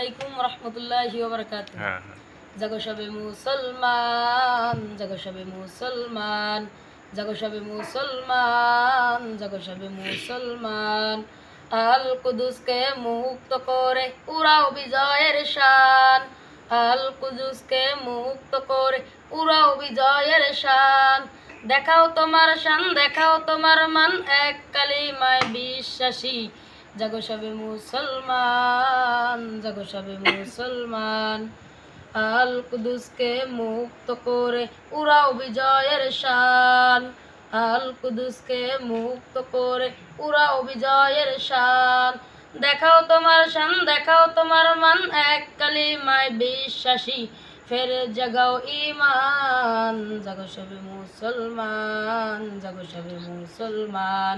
আলাইকুম রহমতুল্লাহি ওবরাকাত হ্যাঁ হ্যাঁ। জাগো সবে মুসলমান জাগো সবে মুসলমান জাগো সবে মুসলমান জাগো সবে মুসলমান। আল কুদুসকে মুক্ত করে উড়াও বিজয়ের শান। আল কুদুসকে মুক্ত করে উড়াও বিজয়ের শান। দেখাও তোমার শান দেখাও তোমার মান এক কালিমায় বিশ্বাসী। জাগো সবে মুসলমান, জাগো সবে মুসলমান। আল কুদুসকে মুক্ত করে উড়াও বিজয়ের শান। আল কুদুসকে মুক্ত করে উড়াও বিজয়ের শান। দেখাও তোমার শান, দেখাও তোমার মান, এক কালিমায় বিশ্বাসী। ফের জাগাও ইমান জাগো সবে মুসলমান, জাগো সবে মুসলমান।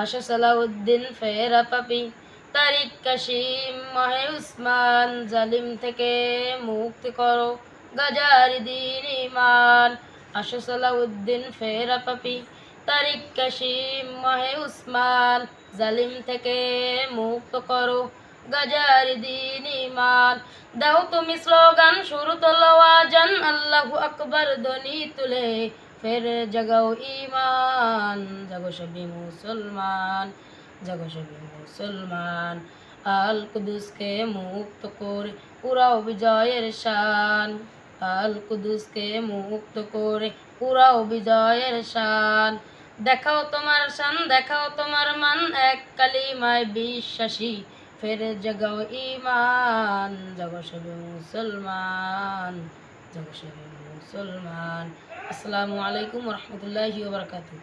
আশা সালাউদ্দিন ফেরা পাপি। তারিক কাশিম, মহে উসমান, জালিম থেকে মুক্তি করো। গাজারি দিন ইমান আশা সালাউদ্দিন ফেরা পাপি। তারিক কাশিম, মহে উসমান, জালিম থেকে মুক্ত করো। গাজারি দিন ইমান দাও তুমি স্লোগান, শুরু তোলো আজান আল্লাহু আকবার ধ্বনি তুলে। ফের জাগাও ইমান জাগো সবই মুসলমান, জাগো সবই মুসলমান। আল কুদুসকে মুক্ত করে পুরাও বিজয়ের শান। আল কুদুসকে মুক্ত করে পুরাও বিজয়ের শান। দেখাও তোমার শান, দেখাও তোমার মান, এক কালিমায় বিশ্বাসী। ফের জাগাও ইমান জাগো সবে মুসলমান। সবে মুসলমান আসসালামু আলাইকুম রহমতুল্লাহি ওবরাকাতুহ